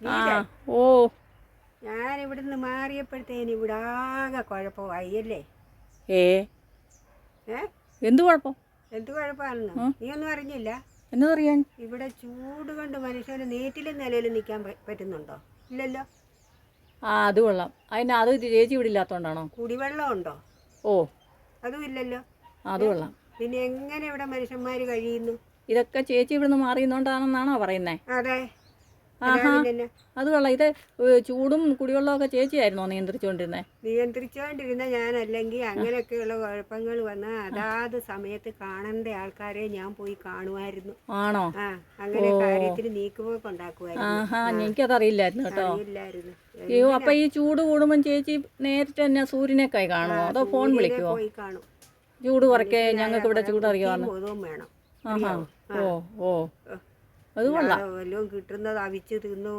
ഓ. ഞാൻ ഇവിടുന്ന് മാറിയപ്പോഴത്തേന് ഇവിടെ ആകെ കുഴപ്പമായി അല്ലേ ഏ? എന്ത് കുഴപ്പം? എന്ത് കുഴപ്പമാണെന്ന്? നീ ഒന്നും അറിഞ്ഞില്ല? എന്നതറിയാൻ? ഇവിടെ ചൂട് കൊണ്ട് മനുഷ്യന് നീറ്റിലും നിലയിലും നിൽക്കാൻ പറ്റുന്നുണ്ടോ? ഇല്ലല്ലോ. ആ അത് കൊള്ളാം. അതിന് അത് ചേച്ചി ഇവിടെ ഇല്ലാത്തോണ്ടാണോ? കുടിവെള്ളം ഉണ്ടോ ഓ. അതും ഇല്ലല്ലോ. അത് കൊള്ളാം. പിന്നെ എങ്ങനെ ഇവിടെ മനുഷ്യന്മാർ കഴിയുന്നു? ഇതൊക്കെ ചേച്ചി ഇവിടുന്ന് മാറിയുന്നോണ്ടാണെന്നാണോ പറയുന്നേ? അതെ. ആഹാ. അത് കൊള്ളാം. ഇത് ചൂടും കുടിവെള്ളമൊക്കെ ചേച്ചിയായിരുന്നോ നിയന്ത്രിച്ചോണ്ടിരുന്നേ നിയന്ത്രിച്ചുകൊണ്ടിരുന്ന ഞാനല്ലെങ്കിൽ അങ്ങനെയൊക്കെയുള്ള കുഴപ്പങ്ങൾ വന്ന് അതാത് സമയത്ത് കാണേണ്ട ആൾക്കാരെ ഞാൻ പോയി കാണുമായിരുന്നു. ആണോ? അങ്ങനെ കാര്യത്തിന് നീക്കുപോക്ക് ഉണ്ടാക്കുമായിരുന്നു. ആഹാ എനിക്കതറിയില്ലായിരുന്നു കേട്ടോ. അയ്യോ അപ്പൊ ഈ ചൂട് കൂടുമ്പോൾ ചേച്ചി നേരിട്ട് തന്നെ സൂര്യനെക്കായി കാണുമോ? അതോ ഫോൺ വിളിക്കുമോ ചൂട് കുറയ്ക്കേ ഞങ്ങൾക്ക് ഇവിടെ ചൂട് അറിയാമെന്ന് ആഹാ. ഓ ഓ. അത് കൊള്ളാം വല്ലതും കിട്ടുന്നത് അവിച്ച് തിന്നു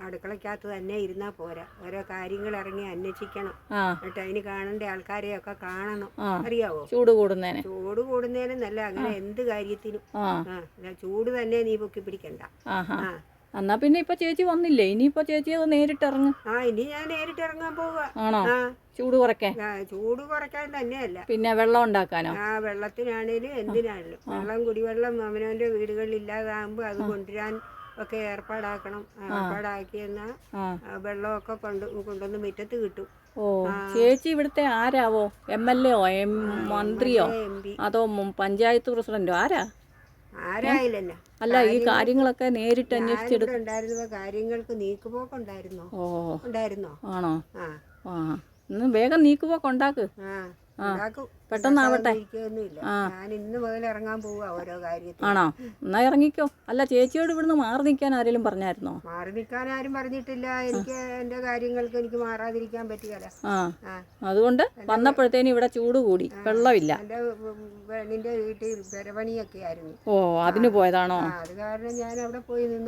അടുക്കളക്കകത്ത് തന്നെ ഇരുന്നാൽ പോരാ. ഓരോ കാര്യങ്ങൾ ഇറങ്ങി അന്വേഷിക്കണം. എന്നിട്ട് അതിന് കാണേണ്ട ആൾക്കാരെയൊക്കെ കാണണം. അറിയാവോ? ചൂട് കൂടുന്നേനെ. ചൂട് കൂടുന്നതിനല്ല അങ്ങനെ എന്ത് കാര്യത്തിനും. ചൂട് തന്നെ നീ പൊക്കി പിടിക്കണ്ട ആ. എന്നാ പിന്നെ ഇപ്പൊ ചേച്ചി വന്നില്ലേ? ഇനിയിപ്പോ ചേച്ചി അത് നേരിട്ട് ഇറങ്ങും ആ ഇനി ഞാൻ നേരിട്ട് ഇറങ്ങാൻ പോവുക ആണോ ചൂട് കുറയ്ക്കാൻ? ചൂട് കുറയ്ക്കാൻ തന്നെയല്ല. പിന്നെ വെള്ളം ഉണ്ടാക്കാനോ? ആ വെള്ളത്തിനാണേലും എന്തിനാണേലും. വെള്ളം കുടിവെള്ളം അവനവന്റെ വീടുകളിൽ ഇല്ലാതാകുമ്പോ അത് കൊണ്ടുവരാൻ ഒക്കെ ഏർപ്പാടാക്കണം. ഏർപ്പാടാക്കിയെന്നാ വെള്ളമൊക്കെ കൊണ്ട് കൊണ്ടുവന്ന് മുറ്റത്ത് കിട്ടും. ഓ ചേച്ചി ഇവിടുത്തെ ആരാവോ? എം എൽ എയോ എം മന്ത്രിയോ? M P. അതോ പഞ്ചായത്ത് പ്രസിഡന്റോ? ആരാ? ആരായില്ലല്ലോ. അല്ല ഈ കാര്യങ്ങളൊക്കെ നേരിട്ട് അന്വേഷിച്ചെടു ഇവിടെ ഉണ്ടായിരുന്ന കാര്യങ്ങൾക്ക് നീക്കുപോക്കുണ്ടായിരുന്നോ ഓ. ഉണ്ടായിരുന്നോ? ആണോ? ആ. ഇന്ന് വേഗം നീക്കുപോക്കുണ്ടാക്ക് ആ. പെട്ടെന്നാവട്ടെ. ഞാൻ ഇന്ന് മുതൽ ഇറങ്ങാൻ പോവുക ഓരോ കാര്യത്തിൽ ആണോ? എന്നാ ഇറങ്ങിക്കോ. അല്ല ചേച്ചിയോട് ഇവിടുന്ന് മാറി നിൽക്കാൻ ആരെങ്കിലും പറഞ്ഞായിരുന്നോ? മാറി നിൽക്കാൻ ആരും പറഞ്ഞിട്ടില്ല. എനിക്ക് എന്റെ കാര്യങ്ങൾക്ക് എനിക്ക് മാറാതിരിക്കാൻ പറ്റുകയില്ല. ആ. അതുകൊണ്ട് വന്നപ്പോഴത്തേനും ഇവിടെ ചൂട് കൂടി. വെള്ളമില്ല. വീട്ടിൽ പെരപണിയൊക്കെ ആയിരുന്നു. ഓ അതിന് പോയതാണോ? അത് കാരണം ഞാൻ അവിടെ പോയി നിന്ന്.